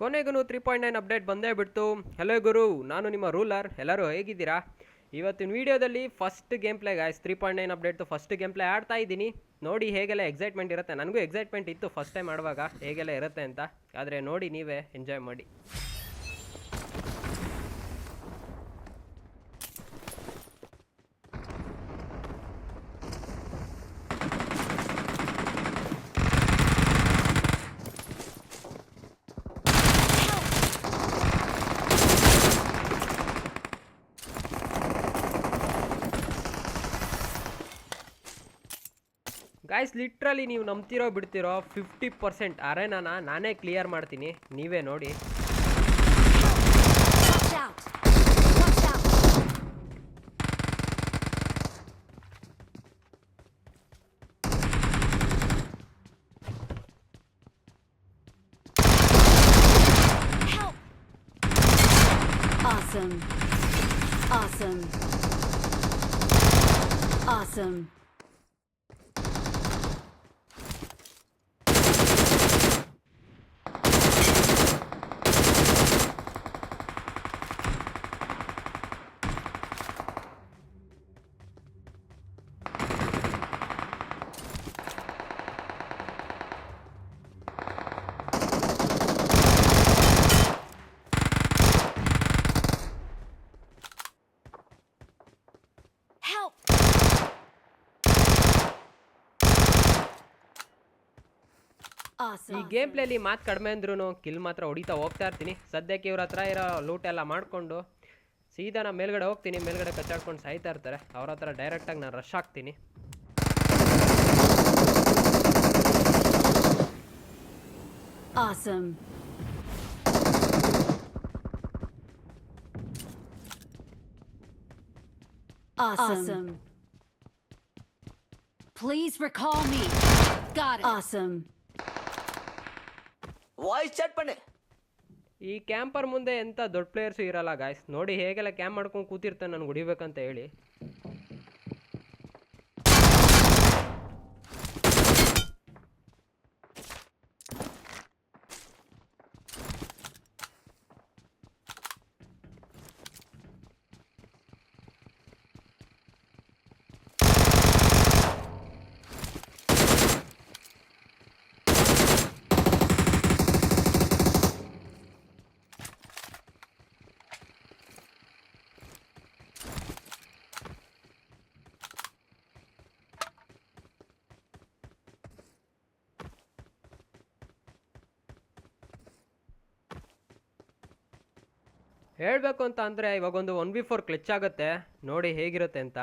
ಕೊನೆಗೂ three point nine update ಬಂದೇ ಬಿಡ್ತು. ಹಲೋ ಗುರು, ನಾನು ನಿಮ್ಮ ರೂಲರ್ ಎಲ್ಲರೂ ಹೇಗಿದ್ದೀರಾ? ಇವತ್ತಿನ ವಿಡಿಯೋದಲ್ಲಿ first game play guys three point nine ಅಪ್ಡೇಟ್ದು first game play ಆಡ್ತಾ ಇದ್ದೀನಿ. ನೋಡಿ ಹೇಗೆಲ್ಲ ಎಕ್ಸೈಟ್ಮೆಂಟ್ ಇರುತ್ತೆ. ನನಗೂ ಎಕ್ಸೈಟ್ಮೆಂಟ್ ಇತ್ತು ಫಸ್ಟ್ ಟೈಮ್ ಆಡುವಾಗ. ಹೇಗೆಲ್ಲ ಇರುತ್ತೆ ಅಂತ. ಆದರೆ ನೋಡಿ ನೀವೇ ಎಂಜಾಯ್ ಮಾಡಿ. ಗಾಯ್ಸ್ ಲಿಟ್ರಲಿ ನೀವು ನಂಬ್ತಿರೋ ಬಿಡ್ತಿರೋ ಫಿಫ್ಟಿ ಪರ್ಸೆಂಟ್ ಅರೆನಾನ ನಾನೇ ಕ್ಲಿಯರ್ ಮಾಡ್ತೀನಿ ನೀವೇ ನೋಡಿ! Awesome. Awesome. Awesome. ಈ ಗೇಮ್ ಗೇಮ್ ಪ್ಲೇಲಿ ಮಾತು ಕಡಿಮೆ ಅಂದ್ರೂ ಕಿಲ್ ಮಾತ್ರ ಹೊಡಿತಾ ಹೋಗ್ತಾ ಇರ್ತೀನಿ ಸದ್ಯಕ್ಕೆ ಇವ್ರ ಹತ್ರ ಇರೋ ಲೂಟ್ ಎಲ್ಲ ಮಾಡಿಕೊಂಡು ಸೀದಾ ನಾನು ಮೇಲ್ಗಡೆ ಹೋಗ್ತೀನಿ ಮೇಲ್ಗಡೆ ಕಚ್ಚಾಡ್ಕೊಂಡು ಸಾಯ್ತಾ ಇರ್ತಾರೆ ಅವ್ರ ಹತ್ರ ಡೈರೆಕ್ಟಾಗಿ ನಾನು ರಶ್ ಆಗ್ತೀನಿ Awesome. Awesome. Please recall me. Got it. Awesome. Voice chat ಬನ್ನಿ. ಈ ಕ್ಯಾಂಪರ್ ಮುಂದೆ ಎಂಥ ದೊಡ್ಡ ಪ್ಲೇಯರ್ಸು ಇರಲ್ಲ ಗಾಯ್ಸ್ ನೋಡಿ ಹೇಗೆಲ್ಲ ಕ್ಯಾಂಪ್ ಮಾಡ್ಕೊಂಡು ಕೂತಿರ್ತಾನೆ ನನಗೆ ಹೊಡಿಬೇಕಂತ ಹೇಳಿ. ಹೇಳಬೇಕು ಅಂತ ಅಂದರೆ ಇವಾಗೊಂದು ಒನ್ ಬಿ ಫೋರ್ ಕ್ಲಿಚ್ ಆಗುತ್ತೆ. ನೋಡಿ ಹೇಗಿರುತ್ತೆ ಅಂತ.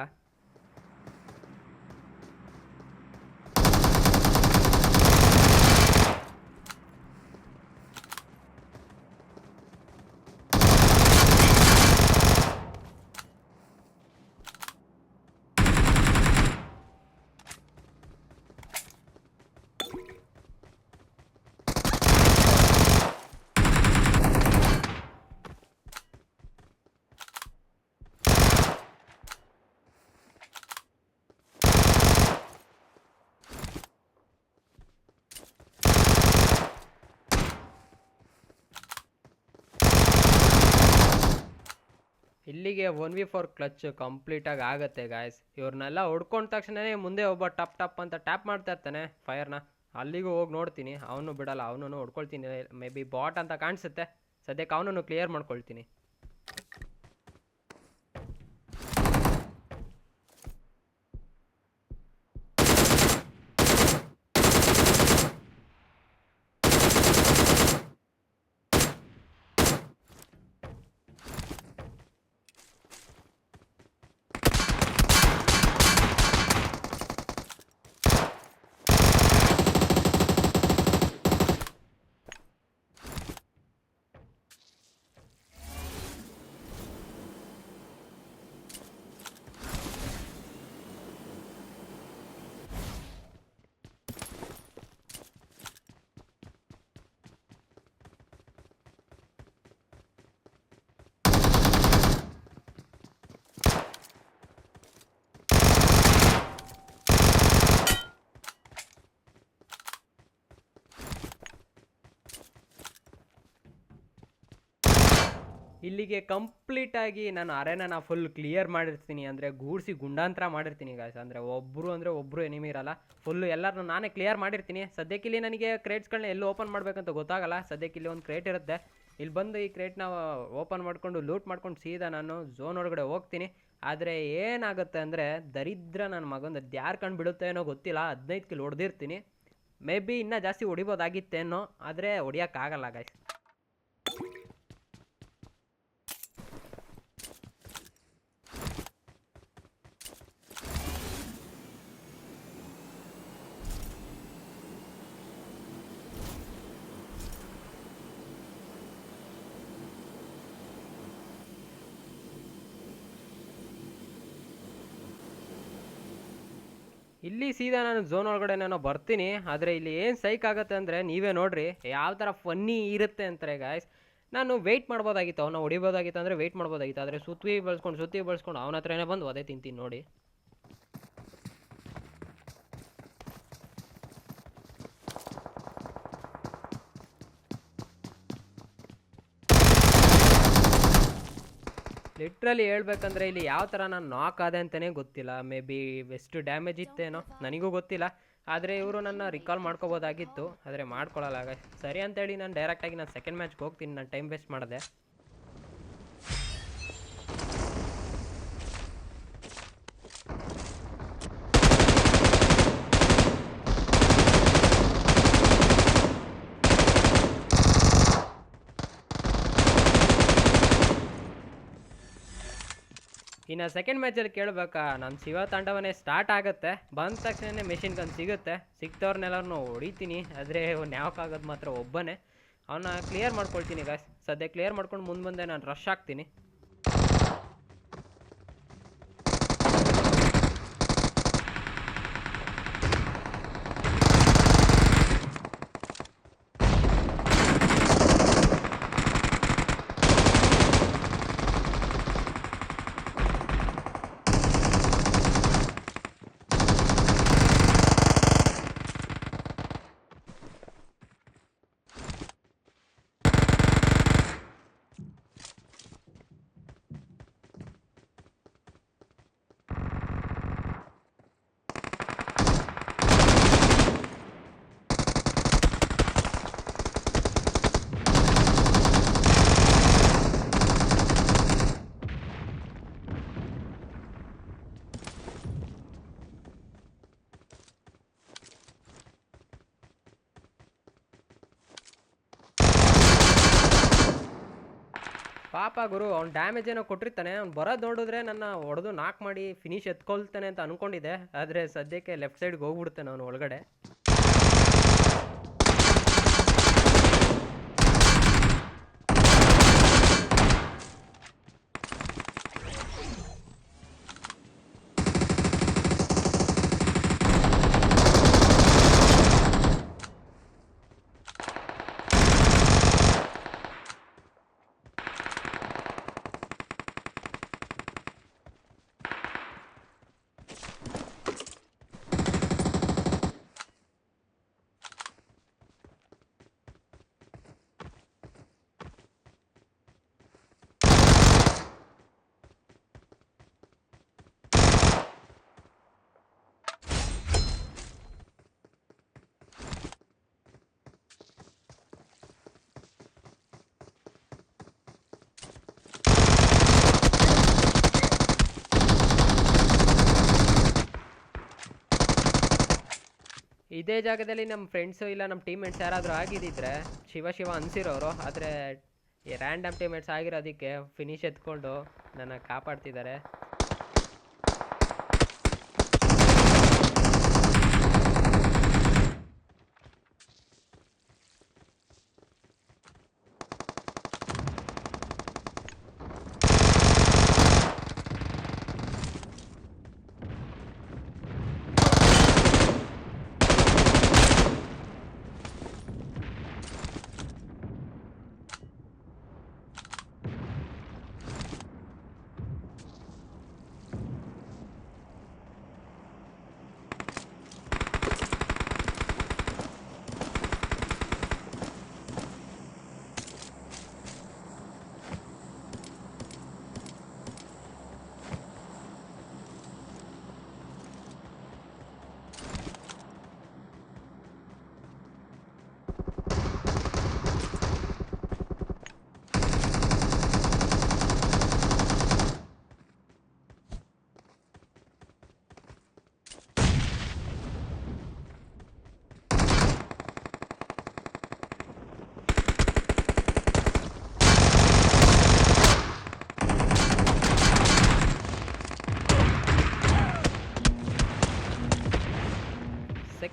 ಇಲ್ಲಿಗೆ ಒನ್ ವಿ ಫೋರ್ ಕ್ಲಚ್ ಕಂಪ್ಲೀಟಾಗಿ ಆಗುತ್ತೆ ಗಾಯ್ಸ್ ಇವ್ರನ್ನೆಲ್ಲ ಹೊಡ್ಕೊಂಡ ತಕ್ಷಣವೇ ಮುಂದೆ ಒಬ್ಬ ಟಪ್ ಟಪ್ ಅಂತ ಟ್ಯಾಪ್ ಮಾಡ್ತಾ ಇರ್ತಾನೆ ಫೈರ್ನ ಅಲ್ಲಿಗೂ ಹೋಗಿ ನೋಡ್ತೀನಿ. ಅವನು ಬಿಡಲ್ಲ ಅವನನ್ನು ಹೊಡ್ಕೊಳ್ತೀನಿ. ಮೇ ಬಿ ಬಾಟ್ ಅಂತ ಕಾಣಿಸುತ್ತೆ. ಸದ್ಯಕ್ಕೆ ಅವನನ್ನು ಕ್ಲಿಯರ್ ಮಾಡ್ಕೊಳ್ತೀನಿ. ಇಲ್ಲಿಗೆ ಕಂಪ್ಲೀಟಾಗಿ ನಾನು ಅರೆನ ಫುಲ್ ಕ್ಲಿಯರ್ ಮಾಡಿರ್ತೀನಿ ಅಂದರೆ ಗೂಡ್ಸಿ ಗುಂಡಾಂತರ ಮಾಡಿರ್ತೀನಿ ಗಾಯ್ಸ್ ಅಂದರೆ ಒಬ್ಬರು ಅಂದರೆ ಒಬ್ಬರು ಎನಿಮಿ ಇರಲ್ಲ. ಫುಲ್ಲು ಎಲ್ಲರನ್ನೂ ನಾನೇ ಕ್ಲಿಯರ್ ಮಾಡಿರ್ತೀನಿ. ಸದ್ಯಕ್ಕೆ ಇಲ್ಲಿ ನನಗೆ ಕ್ರೇಟ್ಸ್ಗಳನ್ನ ಎಲ್ಲಿ ಓಪನ್ ಮಾಡಬೇಕಂತ ಗೊತ್ತಾಗಲ್ಲ. ಸದ್ಯಕ್ಕೆ ಇಲ್ಲಿ ಒಂದು ಕ್ರೇಟ್ ಇರುತ್ತೆ. ಇಲ್ಲಿ ಬಂದು ಈ ಕ್ರೇಟ್ನ ಓಪನ್ ಮಾಡಿಕೊಂಡು ಲೂಟ್ ಮಾಡ್ಕೊಂಡು ಸೀದಾ ನಾನು ಝೋನ್ ಒಳಗಡೆ ಹೋಗ್ತೀನಿ. ಆದರೆ ಏನಾಗುತ್ತೆ ಅಂದರೆ ದರಿದ್ರ ನನ್ನ ಮಗಂದು ಯಾರು ಕಂಡು ಬಿಡುತ್ತೆ ಏನೋ ಗೊತ್ತಿಲ್ಲ. ಹದಿನೈದು ಕಿಲೋ ಹೊಡೆದಿರ್ತೀನಿ. ಮೇ ಬಿ ಇನ್ನೂ ಜಾಸ್ತಿ ಹೊಡಿಬೋದಾಗಿತ್ತೇನೋ. ಆದರೆ ಹೊಡಿಯೋಕ್ಕಾಗಲ್ಲ ಗಾಯ್ಸ್ ಇಲ್ಲಿ ಸೀದಾ ನಾನು ಝೋನ್ ಒಳಗಡೆ ನಾನು ಬರ್ತೀನಿ, ಆದರೆ ಇಲ್ಲಿ ಏನು ಸೈಕ್ ಆಗುತ್ತೆ ಅಂದರೆ ನೀವೇ ನೋಡ್ರಿ, ಯಾವ ಥರ ಫನ್ನಿ ಇರುತ್ತೆ ಅಂತಾರೆ ಗಾಯ್ಸ್ ನಾನು ವೆಯ್ಟ್ ಮಾಡ್ಬೋದಾಗಿತ್ತು ಅವನ್ನ ಹೊಡಿಬೋದಾಗಿತ್ತು ಅಂದರೆ ವೆಯ್ಟ್ ಮಾಡ್ಬೋದಾಗಿತ್ತು, ಆದರೆ ಸುತ್ತಿ ಬಳಸ್ಕೊಂಡು ಸುತ್ತಿ ಬಳಸ್ಕೊಂಡು ಅವನ ಹತ್ರನೇ ಬಂದು ಅದೇ ತಿಂತೀನಿ ನೋಡಿ. ಲಿಟ್ರಲಿ ಹೇಳ್ಬೇಕಂದ್ರೆ ಇಲ್ಲಿ ಯಾವ ಥರ ನಾನು ನಾಕ್ ಆದೆ ಅಂತಲೇ ಗೊತ್ತಿಲ್ಲ. ಮೇ ಬಿ ಎಷ್ಟು ಡ್ಯಾಮೇಜ್ ಇತ್ತೇನೋ ನನಗೂ ಗೊತ್ತಿಲ್ಲ. ಆದರೆ ಇವರು ನನ್ನ ರಿಕಾಲ್ ಮಾಡ್ಕೋಬೋದಾಗಿತ್ತು. ಆದರೆ ಮಾಡ್ಕೊಳ್ಳಲ್ಲ. ಸರಿ ಅಂತೇಳಿ ನಾನು ಡೈರೆಕ್ಟಾಗಿ ನಾನು ಸೆಕೆಂಡ್ ಮ್ಯಾಚ್ಗೆ ಹೋಗ್ತೀನಿ. ನಾನು ಟೈಮ್ ವೇಸ್ಟ್ ಮಾಡಿದೆ. ಇನ್ನು ಸೆಕೆಂಡ್ ಮ್ಯಾಚಲ್ಲಿ ಕೇಳಬೇಕಾ ನಮ್ಮ ಶಿವ ತಾಂಡವನೇ ಸ್ಟಾರ್ಟ್ ಆಗುತ್ತೆ. ಬಂದ ತಕ್ಷಣನೇ ಮೆಷಿನ್ ಗನ್ ಸಿಗುತ್ತೆ. ಸಿಕ್ತವ್ರನ್ನೆಲ್ಲರನ್ನು ಹೊಡಿತೀನಿ. ಆದರೆ ನ್ಯಾವಕ್ಕಾಗೋದು ಮಾತ್ರ ಒಬ್ಬನೇ. ಅವನ್ನ ಕ್ಲಿಯರ್ ಮಾಡ್ಕೊಳ್ತೀನಿ ಗಾಯ್ಸ್ ಸದ್ಯ ಕ್ಲಿಯರ್ ಮಾಡ್ಕೊಂಡು ಮುಂದೆ ಮುಂದೆ ನಾನು ರಶ್ ಆಗ್ತೀನಿ. ಗುರು, ಅವ್ನು ಡ್ಯಾಮೇಜ್ ಏನೋ ಕೊಟ್ಟಿರ್ತಾನೆ, ಅವ್ನು ಬರೋದು ನೋಡಿದ್ರೆ ನನ್ನ ಹೊಡೆದು ನಾಕ್ ಮಾಡಿ ಫಿನಿಶ್ ಎತ್ಕೊಳ್ತಾನೆ ಅಂತ ಅನ್ಕೊಂಡಿದ್ದೆ. ಆದರೆ ಸದ್ಯಕ್ಕೆ ಲೆಫ್ಟ್ ಸೈಡ್ಗೆ ಹೋಗ್ಬಿಡ್ತಾನೆ ಅವನು ಒಳಗಡೆ. ಇದೇ ಜಾಗದಲ್ಲಿ ನಮ್ಮ ಫ್ರೆಂಡ್ಸು ಇಲ್ಲ ನಮ್ಮ ಟೀಮ್ಮೇಟ್ಸ್ ಯಾರಾದರೂ ಆಗಿದ್ದಿದ್ರೆ ಶಿವ ಶಿವ ಅನಿಸಿರೋರು, ಆದರೆ ಈ ರ್ಯಾಂಡಮ್ ಟೀಮ್ಮೇಟ್ಸ್ ಆಗಿರೋದಕ್ಕೆ ಫಿನಿಶ್ ಎತ್ಕೊಂಡು ನನ್ನ ಕಾಪಾಡ್ತಿದ್ದಾರೆ.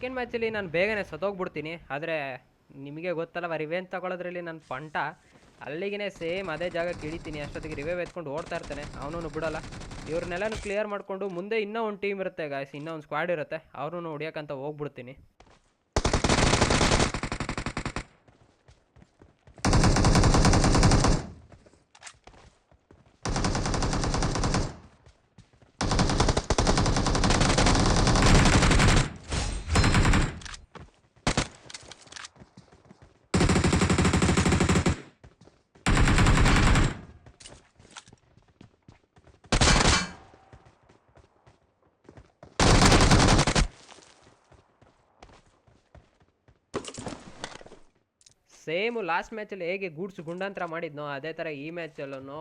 ಸೆಕೆಂಡ್ ಮ್ಯಾಚಲ್ಲಿ ನಾನು ಬೇಗನೆ ಸತ್ತೋಗ್ಬಿಡ್ತೀನಿ. ಆದರೆ ನಿಮಗೆ ಗೊತ್ತಲ್ಲ ರಿವೇನ್ ತಗೊಳ್ಳೋದ್ರಲ್ಲಿ ನನ್ನ ಪಂಟ ಅಲ್ಲಿಗೆ ಸೇಮ್ ಅದೇ ಜಾಗಕ್ಕೆ ಇಳಿತೀನಿ ಅಷ್ಟೊತ್ತಿಗೆ ರಿವೇವ್ ಎತ್ಕೊಂಡು ಓಡ್ತಾ ಇರ್ತಾನೆ. ಅವನೂ ಬಿಡೋಲ್ಲ. ಇವ್ರನ್ನೆಲ್ಲನೂ ಕ್ಲಿಯರ್ ಮಾಡಿಕೊಂಡು ಮುಂದೆ ಇನ್ನೂ ಒಂದು ಟೀಮ್ ಇರುತ್ತೆ ಗಾಯ್ಸ್ ಇನ್ನೂ ಒಂದು ಸ್ಕ್ವಾಡ್ ಇರುತ್ತೆ. ಅವ್ರನ್ನೂ ಹೊಡಿಯೋಕ್ಕಂತ ಹೋಗ್ಬಿಡ್ತೀನಿ. ಸೇಮು ಲಾಸ್ಟ್ ಮ್ಯಾಚಲ್ಲಿ ಹೇಗೆ ಗೂಡ್ಸ್ ಗುಂಡಾಂತರ ಮಾಡಿದ್ನೋ, ಅದೇ ಥರ ಈ ಮ್ಯಾಚಲ್ಲೂ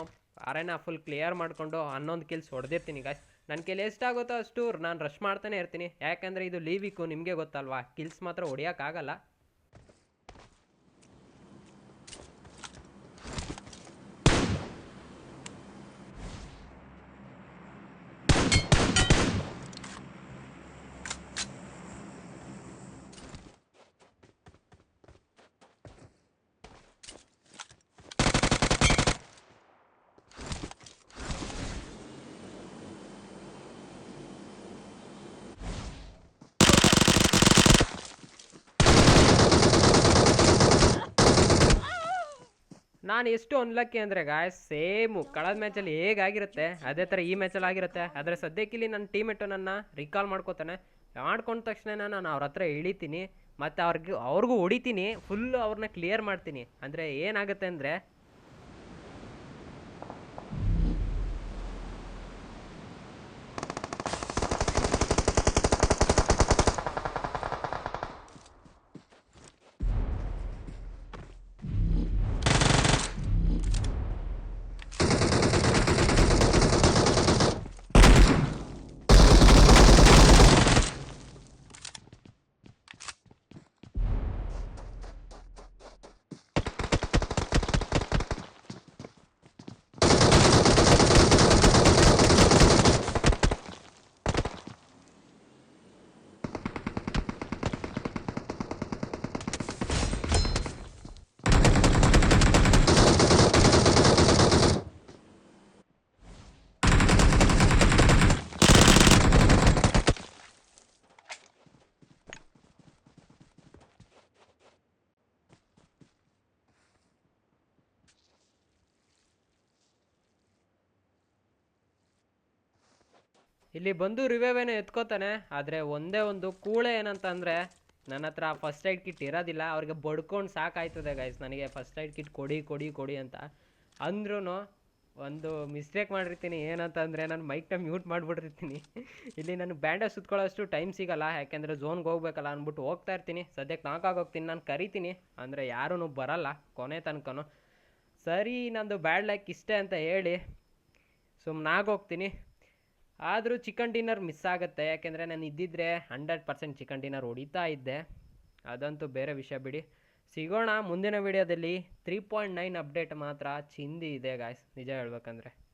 ಅರೆನ ಫುಲ್ ಕ್ಲಿಯರ್ ಮಾಡಿಕೊಂಡು ಹನ್ನೊಂದು ಕಿಲ್ಸ್ ಹೊಡೆದಿರ್ತೀನಿ ಗಾಯ್ಸ್ ನನ್ನ ಕೈಲಿ ಎಷ್ಟಾಗುತ್ತೋ ಅಷ್ಟು ನಾನು ರಶ್ ಮಾಡ್ತಾನೆ ಇರ್ತೀನಿ. ಯಾಕಂದರೆ ಇದು ಲೀವಿಕ್ಕು ನಿಮಗೆ ಗೊತ್ತಲ್ವಾ? ಕಿಲ್ಸ್ ಮಾತ್ರ ಹೊಡಿಯೋಕ್ಕಾಗಲ್ಲ ನಾನು ಎಷ್ಟು ಅನ್ಲಕ್ಕಿ ಅಂದರೆ ಗಾಯ್ಸ್ ಸೇಮು ಕಳೆದ ಮ್ಯಾಚಲ್ಲಿ ಹೇಗಾಗಿರುತ್ತೆ? ಅದೇ ಥರ ಈ ಮ್ಯಾಚಲ್ಲಿ ಆಗಿರುತ್ತೆ. ಆದರೆ ಸದ್ಯಕ್ಕಿಲ್ಲಿ ನನ್ನ ಟೀಮೇಟು ನನ್ನ ರಿಕಾಲ್ ಮಾಡ್ಕೋತಾನೆ. ಮಾಡ್ಕೊಂಡ ತಕ್ಷಣ ನಾನು ಅವ್ರ ಹತ್ರ ಇಳಿತೀನಿ ಮತ್ತು ಅವ್ರಿಗೆ, ಅವ್ರಿಗೂ ಹೊಡಿತೀನಿ. ಫುಲ್ಲು ಅವ್ರನ್ನ ಕ್ಲಿಯರ್ ಮಾಡ್ತೀನಿ. ಅಂದರೆ ಏನಾಗುತ್ತೆ ಅಂದರೆ ಇಲ್ಲಿ ಬಂದು ರಿವೇವೇನೋ ಎತ್ಕೋತಾನೆ, ಆದರೆ ಒಂದೇ ಒಂದು ಕೂಳೆ ಏನಂತಂದರೆ ನನ್ನ ಹತ್ರ ಫಸ್ಟ್ ಏಡ್ ಕಿಟ್ ಇರೋದಿಲ್ಲ, ಅವ್ರಿಗೆ ಬಡ್ಕೊಂಡು ಸಾಕಾಯ್ತದೆ ಗೈಸ್ ನನಗೆ ಫಸ್ಟ್ ಏಡ್ ಕಿಟ್ ಕೊಡಿ ಕೊಡಿ ಕೊಡಿ ಅಂತ. ಅಂದ್ರೂ ಒಂದು ಮಿಸ್ಟೇಕ್ ಮಾಡಿರ್ತೀನಿ, ಏನಂತಂದರೆ ನಾನು ಮೈಕ್ನ ಮ್ಯೂಟ್ ಮಾಡಿಬಿಟ್ಟಿರ್ತೀನಿ. ಇಲ್ಲಿ ನನಗೆ ಬ್ಯಾಂಡೇಜ್ ಸುತ್ಕೊಳ್ಳೋಷ್ಟು ಟೈಮ್ ಸಿಗಲ್ಲ, ಯಾಕೆಂದರೆ ಝೋನ್ಗೆ ಹೋಗ್ಬೇಕಲ್ಲ ಅಂದ್ಬಿಟ್ಟು ಹೋಗ್ತಾ ಇರ್ತೀನಿ. ಸದ್ಯಕ್ಕೆ ನಾಕಾಗೋಗ್ತೀನಿ ನಾನು ಕರಿತೀನಿ. ಅಂದರೆ ಯಾರೂ ಬರಲ್ಲ, ಕೊನೆ ತನಕನೂ. ಸರಿ, ನಂದು ಬ್ಯಾಡ್ ಲೈಕ್ ಇಷ್ಟೇ ಅಂತ ಹೇಳಿ ಸುಮ್ಮನಾಗಿ ಹೋಗ್ತೀನಿ. ಆದರೂ ಚಿಕನ್ ಡಿನ್ನರ್ ಮಿಸ್ ಆಗುತ್ತೆ. ಯಾಕೆಂದರೆ ನಾನು ಇದ್ದಿದ್ರೆ ಹಂಡ್ರೆಡ್ ಪರ್ಸೆಂಟ್ ಚಿಕನ್ ಡಿನ್ನರ್ ಹೊಡಿತಾ ಇದ್ದೆ. ಅದಂತೂ ಬೇರೆ ವಿಷಯ ಬಿಡಿ. ಸಿಗೋಣ ಮುಂದಿನ ವಿಡಿಯೋದಲ್ಲಿ ತ್ರೀ ಪಾಯಿಂಟ್ ನೈನ್ ಅಪ್ಡೇಟ್ ಮಾತ್ರ ಚಿಂದಿ ಇದೆ ಗಾಯ್ಸ್ ನಿಜ ಹೇಳ್ಬೇಕಂದ್ರೆ.